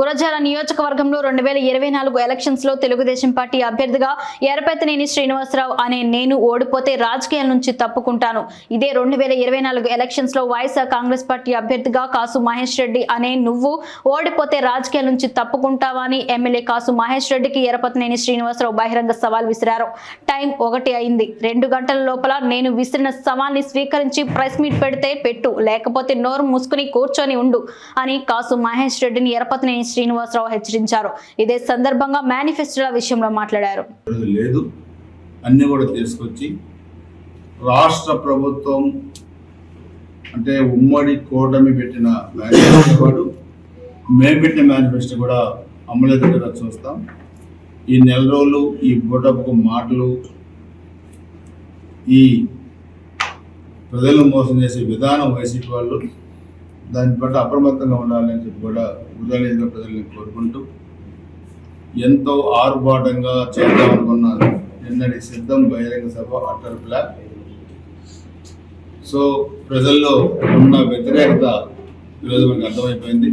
గురజాల నియోజకవర్గంలో రెండు వేల ఇరవై నాలుగు ఎలక్షన్స్లో తెలుగుదేశం పార్టీ అభ్యర్థిగా ఎరపెత్తనేని శ్రీనివాసరావు అనే నేను ఓడిపోతే రాజకీయాల నుంచి తప్పుకుంటాను. ఇదే రెండు వేల ఇరవై నాలుగు ఎలక్షన్స్లో వైఎస్ఆర్ కాంగ్రెస్ పార్టీ అభ్యర్థిగా కాసు మహేష్ రెడ్డి అనే నువ్వు ఓడిపోతే రాజకీయాల నుంచి తప్పుకుంటావా అని ఎమ్మెల్యే కాసు మహేష్ రెడ్డికి ఎరపతినేని శ్రీనివాసరావు బహిరంగ సవాల్ విసిరారు. టైం ఒకటి అయింది. రెండు గంటల లోపల నేను విసిరిన సవాల్ని స్వీకరించి ప్రెస్ మీట్ పెడితే పెట్టు. లేకపోతే నోరు మూసుకుని కూర్చొని ఉండు అని కాసు మహేష్ రెడ్డిని ఎరపతినేని శ్రీనివాసరావు హెచ్చరించారు. ఇదే సందర్భంగా మేనిఫెస్టోల విషయంలో మాట్లాడారు. లేదు. అన్నీ కూడా తీసుకొచ్చి రాష్ట్ర ప్రభుత్వం అంటే ఉమ్మడి కూటమి పెట్టిన మేనిఫెస్టో వాడు. మేము పెట్టిన మేనిఫెస్టో కూడా అమలయ్యేటట్టుగా చూస్తాం. ఈ నెల రోజులు ఈ బుడపు మాటలు ఈ ప్రజలను మోసం చేసే విధానం వైసీపీ వాళ్ళు దాని పట్ల అప్రమత్తంగా ఉండాలని చెప్పి కూడా ఉదయం ప్రజల్ని కోరుకుంటూ ఎంతో ఆర్భాటంగా చేద్దామనుకున్నాను నిన్నటి సిద్ధం బహిరంగ సభ అటర్ బ్లాక్ సో ప్రజల్లో ఉన్న వ్యతిరేకత ఈరోజు మనకు అర్థమైపోయింది.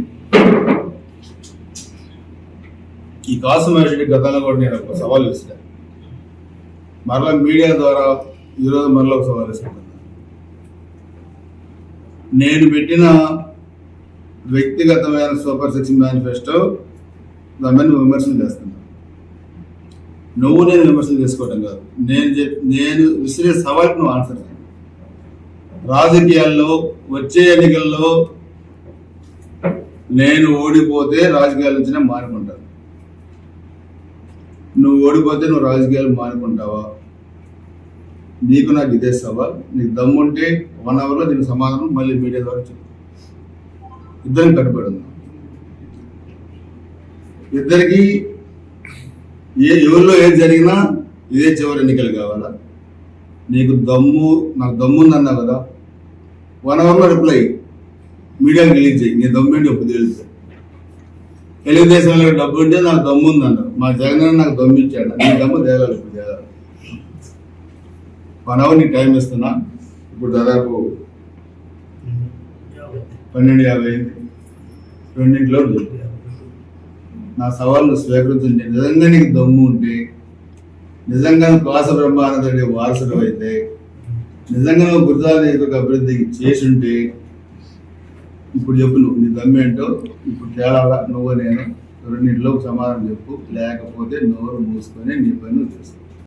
ఈ కాసు మహేష్ గతంలో కూడా నేను ఒక సవాల్ ఇస్తాను మరలా మీడియా ద్వారా ఈరోజు మరలా ఒక సవాల్ ఇస్తున్నాను నేను పెట్టిన వ్యక్తిగతమైన సూపర్ సిక్స్ మేనిఫెస్టో దాని మీద విమర్శలు చేస్తున్నావు. నువ్వు నేను విమర్శలు చేసుకోవటం కాదు. నేను నేను విసిరే సవాల్కి నువ్వు ఆన్సర్ రాజకీయాల్లో వచ్చే ఎన్నికల్లో నేను ఓడిపోతే రాజకీయాల నుంచి నేను మానుకుంటాను. నువ్వు ఓడిపోతే నువ్వు రాజకీయాలు మానుకుంటావా? నీకు నాకు ఇదే సవాల్. నీకు దమ్ముంటే వన్ అవర్లో దీనికి సమాధానం మళ్ళీ మీడియా ద్వారా చెప్తాను. ఇద్దరం కట్టుబడి ఉందాం ఇద్దరికి ఏ ఎవరిలో ఏది జరిగినా ఇదే చివరి ఎన్నికలు కావాలా? నీకు దమ్ము నాకు దమ్ము ఉందన్నావు కదా? వన్ అవర్లో రిప్లై మీడియాకి రిలీజ్ చేయి నీ దమ్ము ఏంటి ఒప్పు తెలుసు. తెలుగుదేశంలో డబ్బు ఉంటే నాకు దమ్ము ఉందన్నారు మా జగన్ నాకు దమ్ము ఇచ్చాడు. నీ దమ్ము తేలాలి ఇప్పుడు వన్ అవర్ నీకు టైం ఇస్తున్నా. ఇప్పుడు దాదాపు పన్నెండు యాభై అయింది రెండింటిలో నా సవాళ్ళు స్వీకరించండి. నిజంగా నీకు దమ్ము ఉంటే నిజంగా నువ్వు కాస వారసుడు అయితే నిజంగా నువ్వు గురుదాల అభివృద్ధి అభివృద్ధికి చేసి ఉంటే ఇప్పుడు చెప్పు నువ్వు నీ దమ్ము ఏంటో ఇప్పుడు తేడా నువ్వు నేను రెండింటిలో సమాధానం చెప్పు. లేకపోతే నోరు మూసుకొని నీ పని చేస్తాను